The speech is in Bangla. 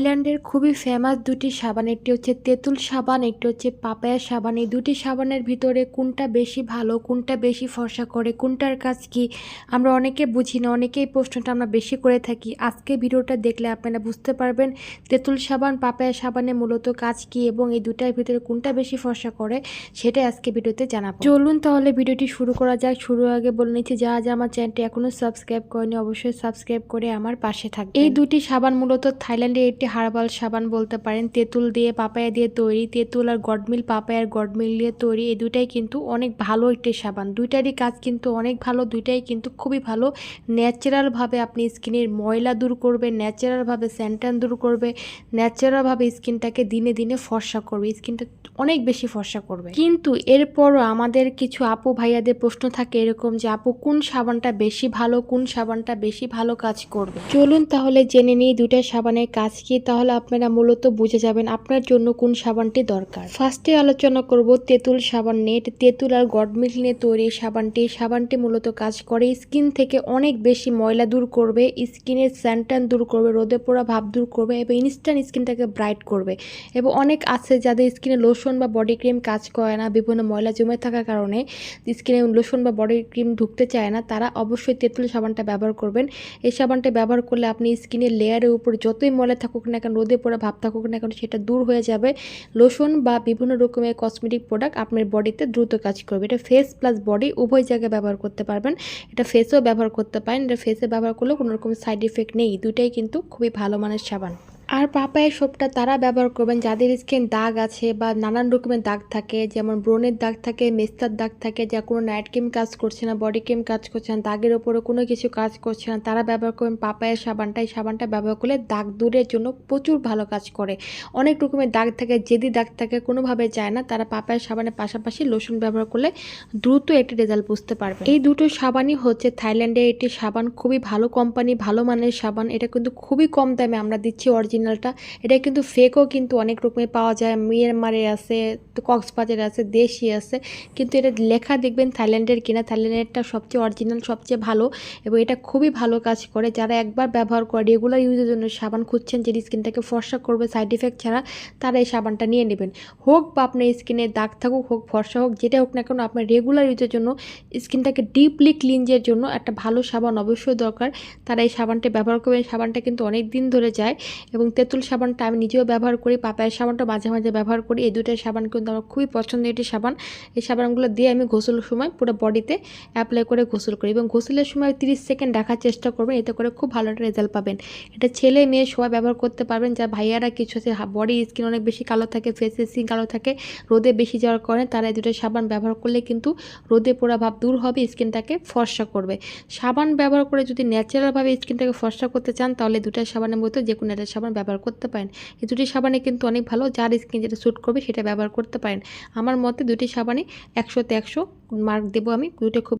থাইল্যান্ডের খুবই ফেমাস দুটি সাবান, একটি হচ্ছে তেঁতুল সাবান, একটি হচ্ছে পাপায়া সাবান। এই দুটি সাবানের ভিতরে কোনটা বেশি ভালো, কোনটা বেশি ফর্সা করে, কোনটার কাজ কি, আমরা অনেকে বুঝি না, অনেকেই প্রশ্নটা আমরা বেশি করে থাকি। আজকে ভিডিওটা দেখলে আপনারা বুঝতে পারবেন তেঁতুল সাবান, পাপায়া সাবানে মূলত কাজ কি এবং এই দুটার ভিতরে কোনটা বেশি ফর্সা করে, সেটাই আজকে ভিডিওতে জানাব। চলুন তাহলে ভিডিওটি শুরু করা যাক। শুরু আগে বলে নিচ্ছি যা যা আমার চ্যানেলটি এখনও সাবস্ক্রাইব করেনি, অবশ্যই সাবস্ক্রাইব করে আমার পাশে থাকবে এই দুটি সাবান মূলত থাইল্যান্ডে একটি হার্বাল সাবান বলতে পারেন, তেঁতুল দিয়ে পাপায়া দিয়ে তৈরি, তেঁতুল আর গডমিল পাপায়ার গডমিল দিয়ে তৈরি এই দুটাই কিন্তু অনেক ভালো একটি সাবান। দুইটারই কাজ কিন্তু অনেক ভালো, দুইটাই কিন্তু খুবই ভালো। ন্যাচারালভাবে আপনি স্কিনের ময়লা দূর করবে ন্যাচারালভাবে স্যান্টান দূর করবে ন্যাচারালভাবে স্কিনটাকে দিনে দিনে ফর্সা করবে, স্কিনটা অনেক বেশি ফর্সা করবে। কিন্তু এরপরও আমাদের কিছু আপু ভাইয়াদের প্রশ্ন থাকে এরকম যে, আপু, কোন সাবানটা বেশি ভালো, কোন সাবানটা বেশি ভালো কাজ করবে? চলুন তাহলে জেনে নিই দুইটা সাবানের কাজ তাহলে আপনারা মূলত বুঝে যাবেন আপনার জন্য কোন সাবানটি দরকার। ফার্স্টে আলোচনা করব তেঁতুল সাবান নেট। তেঁতুল আর গডমিল নিয়ে তৈরি সাবানটি। সাবানটি মূলত কাজ করে স্কিন থেকে অনেক বেশি ময়লা দূর করবে, স্কিনের স্যান্টান দূর করবে, রোদে পোড়া ভাব দূর করবে এবং ইনস্ট্যান্ট স্কিনটাকে ব্রাইট করবে। এবং অনেক আছে যাদের স্কিনে লোশন বা বডি ক্রিম কাজ করে না, বিভিন্ন ময়লা জমে থাকার কারণে স্কিনে লোশন বা বডি ক্রিম ঢুকতে চায় না, তারা অবশ্যই তেঁতুল সাবানটা ব্যবহার করবেন। এই সাবানটা ব্যবহার করলে আপনি স্কিনের লেয়ারের উপর যতই ময়লা থাকুক না কেন, রোদে পড়া ভাব থাকুক না কেন, সেটা দূর হয়ে যাবে। লোশন বা বিভিন্ন রকমের কসমেটিক প্রোডাক্ট আপনার বডিতে দ্রুত কাজ করবে। এটা ফেস প্লাস বডি উভয় জায়গায় ব্যবহার করতে পারবেন। এটা ফেসেও ব্যবহার করতে পারেন। এটা ফেসে ব্যবহার করলেও কোনো রকম সাইড এফেক্ট নেই। দুটাই কিন্তু খুবই ভালো মানের সাবান। আর পাপায়ের সোপটা তারা ব্যবহার করবেন, যাদের স্কিন দাগ আছে বা নানান রকমের দাগ থাকে, যেমন ব্রণের দাগ থাকে, মেস্তার দাগ থাকে, যা কোনো নাইট ক্রিম কাজ করছে না বডি ক্রিম কাজ করছে না, দাগের ওপরে কোনো কিছু কাজ করছে না, তারা ব্যবহার করবেন পাপায়ের সাবানটা এই সাবানটা ব্যবহার করলে দাগ দূরের জন্য প্রচুর ভালো কাজ করে। অনেক রকমের দাগ থাকে যেদি দাগ থাকে, কোনোভাবে যায় না, তারা পাপায়ের সাবানের পাশাপাশি লোশন ব্যবহার করলে দ্রুত একটি রেজাল্ট বুঝতে পারবে। এই দুটো সাবানই হচ্ছে থাইল্যান্ডের একটি সাবান, খুবই ভালো কোম্পানি ভালো মানের সাবান, এটা কিন্তু খুবই কম দামে আমরা দিচ্ছি অরিজিনালটা এটা কিন্তু ফেকও কিন্তু অনেক রকমের পাওয়া যায়। মিয়ানমারে আছে তো কক্সবাজারে আছে দেশি আছে। কিন্তু এটা লেখা দেখবেন থাইল্যান্ডের কিনা। থাইল্যান্ডেরটা সবচেয়ে অরিজিনাল সবচেয়ে ভালো এবং এটা খুবই ভালো কাজ করে। যারা একবার ব্যবহার করে রেগুলার ইউজের জন্য সাবান খুঁজছেন যে স্কিনটাকে ফর্সা করবে সাইড ইফেক্ট ছাড়া, তারা এই সাবানটা নিয়ে নেবেন। হোক বা আপনার স্কিনে দাগ থাকুক, হোক ফর্সা হোক, যেটা হোক না কেন, আপনার রেগুলার ইউজের জন্য, স্কিনটাকে ডিপলি ক্লিনজের জন্য একটা ভালো সাবান অবশ্যই দরকার। তারা এই সাবানটা ব্যবহার করবেন। সাবানটা কিন্তু অনেক দিন ধরে যায় এবং তেঁতুল সাবানটা আমি নিজেও ব্যবহার করি, পাপায়ের সাবানটা মাঝে মাঝে ব্যবহার করি। এই দুটো সাবান কিন্তু আমার খুবই পছন্দের একটি সাবান। এই সাবানগুলো দিয়ে আমি গোসলের সময় পুরো বডিতে অ্যাপ্লাই করে গোসল করি এবং গোসলের সময় তিরিশ সেকেন্ড রাখার চেষ্টা করবেন, এতে করে খুব ভালো একটা রেজাল্ট পাবেন। এটা ছেলে মেয়ে সবাই ব্যবহার করতে পারবেন, যা ভাইয়ারা কিছু আছে বডি স্কিন অনেক বেশি কালো থাকে ফেস স্কিন কালো থাকে, রোদে বেশি যাওয়ার কারণে তারা এই দুটো সাবান ব্যবহার করলে কিন্তু রোদে পোড়া ভাব দূর হবে, স্কিনটাকে ফর্সা করবে। সাবান ব্যবহার করে যদি ন্যাচারালভাবে স্কিনটাকে ফর্সা করতে চান, তাহলে দুটো সাবানের মতো যে কোনো একটা সাবান ব্যবহার করতে পারেন। এই দুটি সাবানে কিন্তু অনেক ভালো যার স্কিন যেটা স্যুট করবে সেটা ব্যবহার করতে পারেন। আমার মতে দুটি সাবানে একশোতে একশো মার্ক দেবো আমি, দুটো খুব